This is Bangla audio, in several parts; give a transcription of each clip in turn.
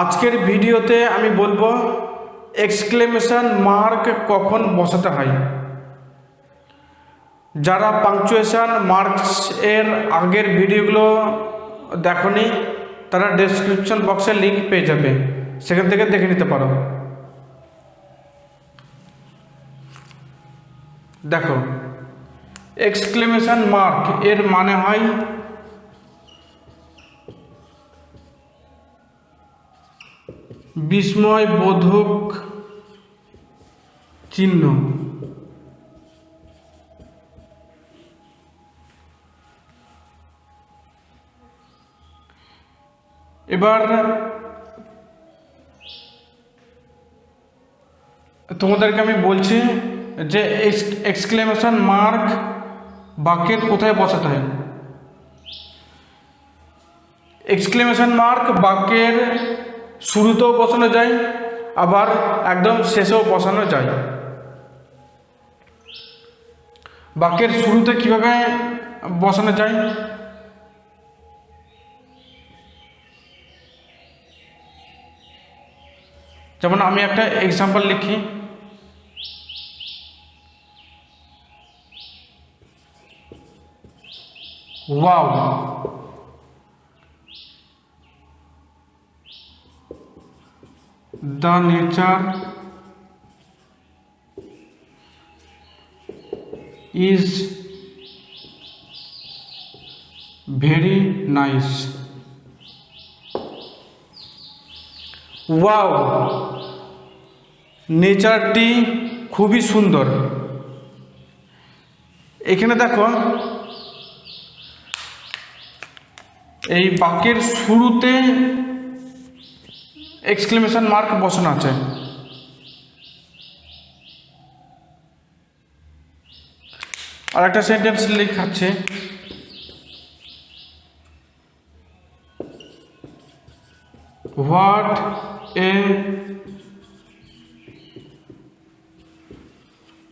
আজকের ভিডিওতে আমি বলব এক্সক্লেমেশন মার্ক কখন বসাতে হয়। যারা পাংচুয়েশন মার্কস এর আগের ভিডিওগুলো দেখনি, তারা ডেসক্রিপশন বক্সে লিঙ্ক পেয়ে যাবে। সেখান থেকে দেখে নিতে পারো। দেখো, এক্সক্লেমেশন মার্ক এর মানে হয় বিস্ময় বোধক চিহ্ন। এবার তোমাদেরকে আমি বলছি যে এক্সক্লেমেশন মার্ক বাক্যের কোথায় বসাতে হয়? এক্সক্লেমেশন মার্ক বাক্যের শুরুতেও বসানো যায়, আবার একদম শেষেও বসানো যায়। বাক্যের শুরুতে কীভাবে বসানো যায়? যেমন আমি একটা এক্সাম্পল লিখি। Wow the nature is very nice wow নেচারটি খুবই সুন্দর। এখানে দেখো এই বাক্যের শুরুতে এক্সক্লেমেশন মার্ক বসানো আছে আর একটা sentence লেখাচ্ছে what a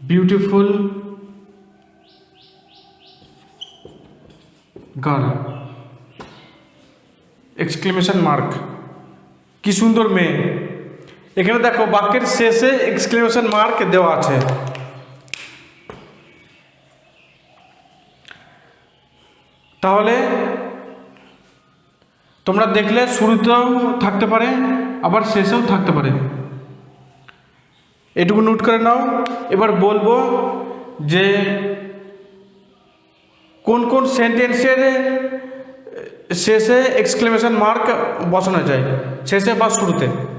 beautiful girl exclamation mark কি সুন্দর মেয়ে। এখানে দেখো, বাক্যের শেষে এক্সক্লেমেশন মার্ক দেওয়া আছে। তাহলে, তোমরা দেখলে শুরুতেও থাকতে পারে, আবার শেষেও থাকতে পারে। এটুকু নোট করে নাও। এবার বলব যে, কোন কোন সেন্টেন্সের শেষে এক্সক্লেমেশন মার্ক বসানো যায়। শেষে বা শুরুতে।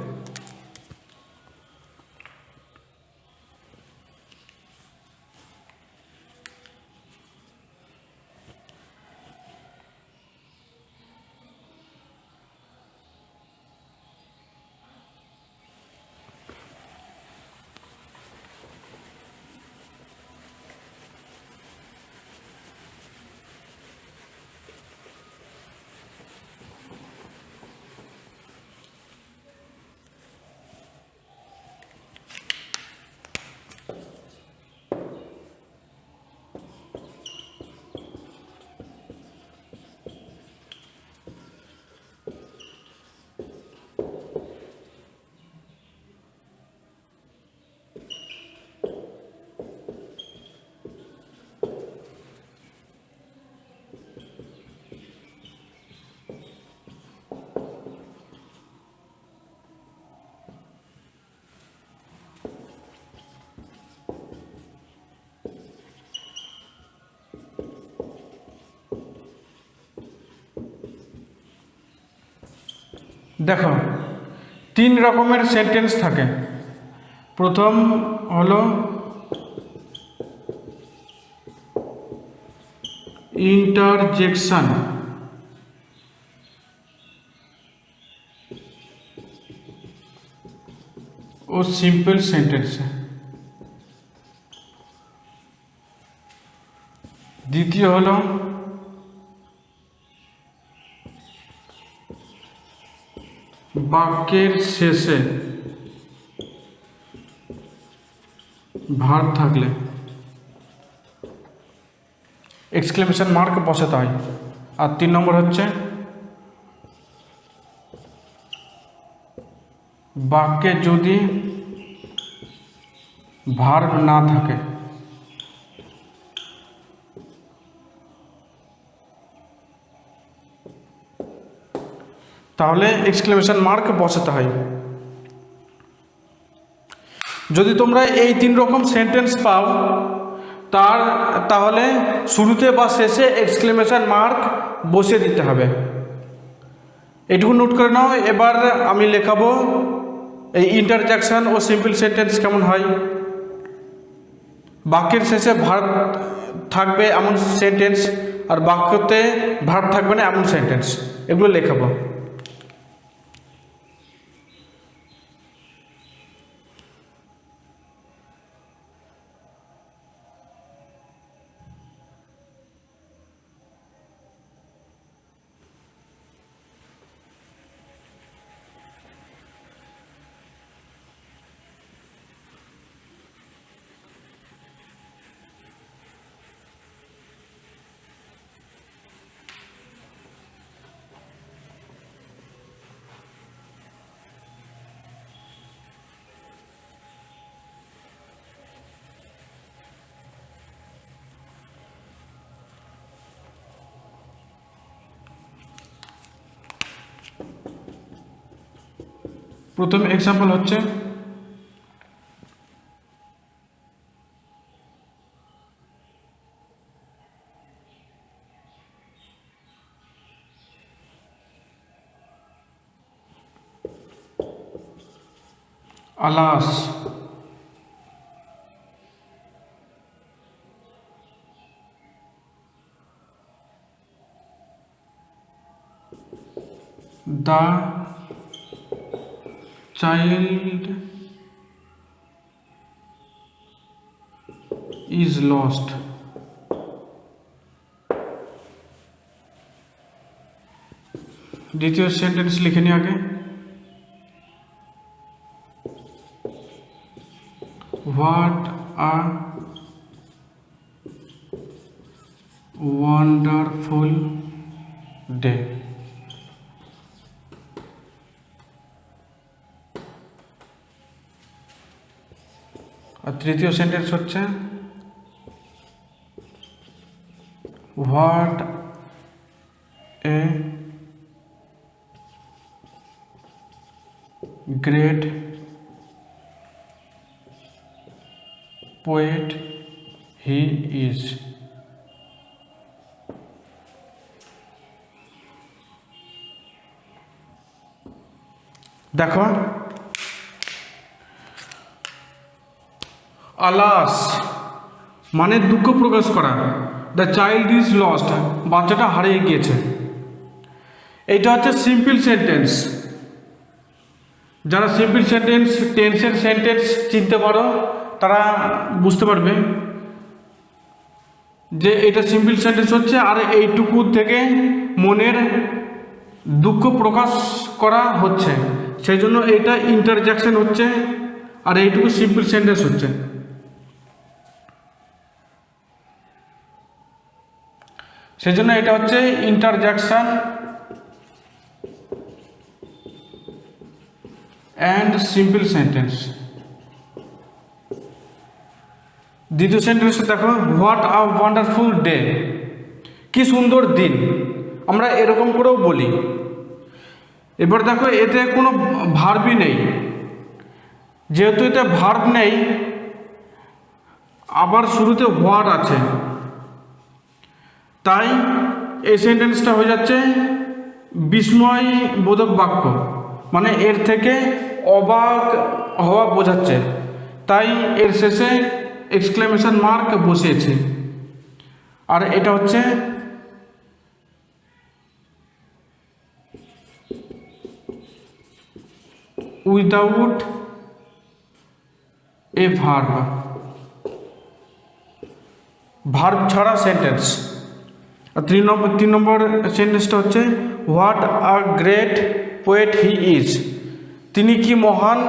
দেখো তিন রকমের সেন্টেন্স থাকে। প্রথম হলো ইন্টারজেকশন ও সিম্পল সেন্টেন্স দ্বিতীয় হলো বাক্যের শেষে ভার থাকলে। এক্সক্লেমেশন মার্ক বসাতে হয় আর তিন নম্বর হচ্ছে, বাক্যে যদি ভার্ব না থাকে তাহলে এক্সক্লেমেশন মার্ক বসাতে হয়। যদি তোমরা এই তিন রকম সেন্টেন্স পাও, তার, তাহলে শুরুতে বা শেষে এক্সক্লেমেশন মার্ক বসিয়ে দিতে হবে। এটুকু নোট করে নাও, এবার আমি লেখাবো এই ইন্টারজ্যাকশন ও সিম্পল সেন্টেন্স কেমন হয়। বাক্যের শেষে ভার্ব থাকবে এমন সেন্টেন্স আর বাক্যতে ভার্ব থাকবে না এমন সেন্টেন্স এগুলো লেখাবো। প্রথম এক্সাম্পল হচ্ছে alas. The child is lost দ্বিতীয় সেন্টেন্স লিখে নি আগে আর তৃতীয় সেন্টেন্স হচ্ছে what a great poet he is দেখো আলাস মানে দুঃখ প্রকাশ করা। দ্য চাইল্ড ইজ লস্ট বাচ্চাটা হারিয়ে গিয়েছে। এইটা হচ্ছে সিম্পল সেন্টেন্স যারা সিম্পল সেন্টেন্স টেন্সের সেন্টেন্স চিনতে পারো, তারা বুঝতে পারবে যে এটা সিম্পল সেন্টেন্স হচ্ছে আর এইটুকু থেকে মনের দুঃখ প্রকাশ করা হচ্ছে। সেই জন্য এটা ইন্টারজ্যাকশন হচ্ছে আর এইটুকু সিম্পল সেন্টেন্স হচ্ছে। সেই জন্য এটা হচ্ছে ইন্টারজ্যাকশন অ্যান্ড সিম্পল সেন্টেন্স দ্বিতীয় সেন্টেন্সে দেখো হোয়াট আ ওয়ান্ডারফুল ডে কি সুন্দর দিন। আমরা এরকম করেও বলি। এবার দেখো, এতে কোনো ভার্বই নেই। যেহেতু এতে ভার্ব নেই, আবার শুরুতে হোয়াট আছে। তাই এই সেন্টেন্সটা হয়ে যাচ্ছে বিস্ময় বোধক বাক্য। মানে এর থেকে অবাক হওয়া বোঝাচ্ছে। তাই এর শেষে এক্সক্লেমেশন মার্ক বসিয়েছে। আর এটা হচ্ছে উইদাউট এ ভার্ব ভার্ব ছাড়া সেন্টেন্স আর তিন নম্বর তিন নম্বর সেন্টেন্সটা হচ্ছে what a great poet he is তিনি কি মহান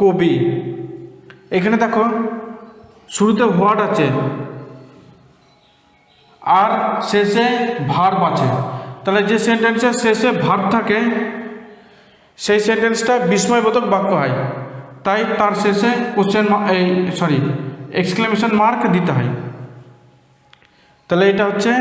কবি? এখানে দেখো, শুরুতে হোয়াট আছে, আর শেষে ভার্ব আছে। তাহলে যে সেন্টেন্সের শেষে ভার্ব থাকে, সেই সেন্টেন্সটা বিস্ময়বোধক বাক্য হয়। তাই তার শেষে কোশ্চেন এই সরি এক্সক্লেমেশন মার্ক দিতে হয়। তাহলে এটা হচ্ছে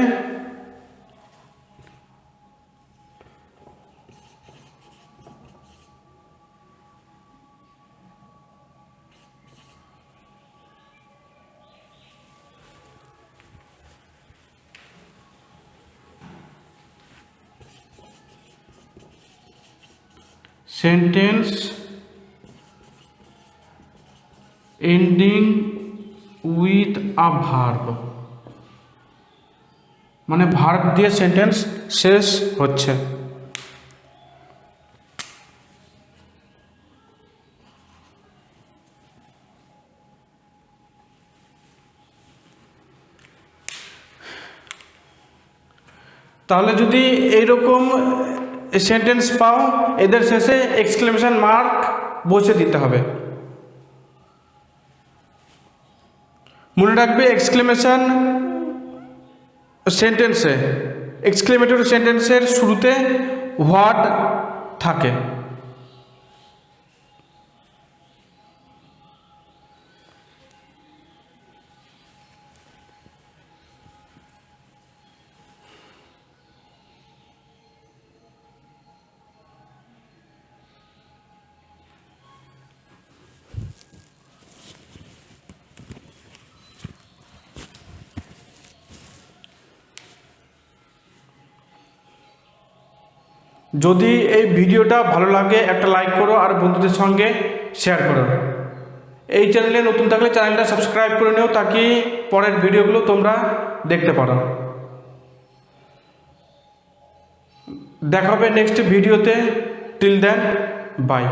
sentence ending with a verb মানে ভার্ব দিয়ে সেন্টেন্স শেষ হচ্ছে। তাহলে যদি এইরকম সেন্টেন্স পাও, এদের শেষে এক্সক্লেমেশন মার্ক বসে দিতে হবে। মনে রাখবে এক্সক্লেমেশন সেন্টেন্সে এক্সক্লেমেটরি সেন্টেন্সের শুরুতে হোয়াট থাকে। যদি এই ভিডিওটা ভালো লাগে, একটা লাইক করো আর বন্ধুদের সঙ্গে শেয়ার করো। এই চ্যানেলে নতুন থাকলে চ্যানেলটা সাবস্ক্রাইব করে নিও, তাকে পরের ভিডিওগুলো তোমরা দেখতে পারো। দেখা হবে নেক্সট ভিডিওতে। Till then by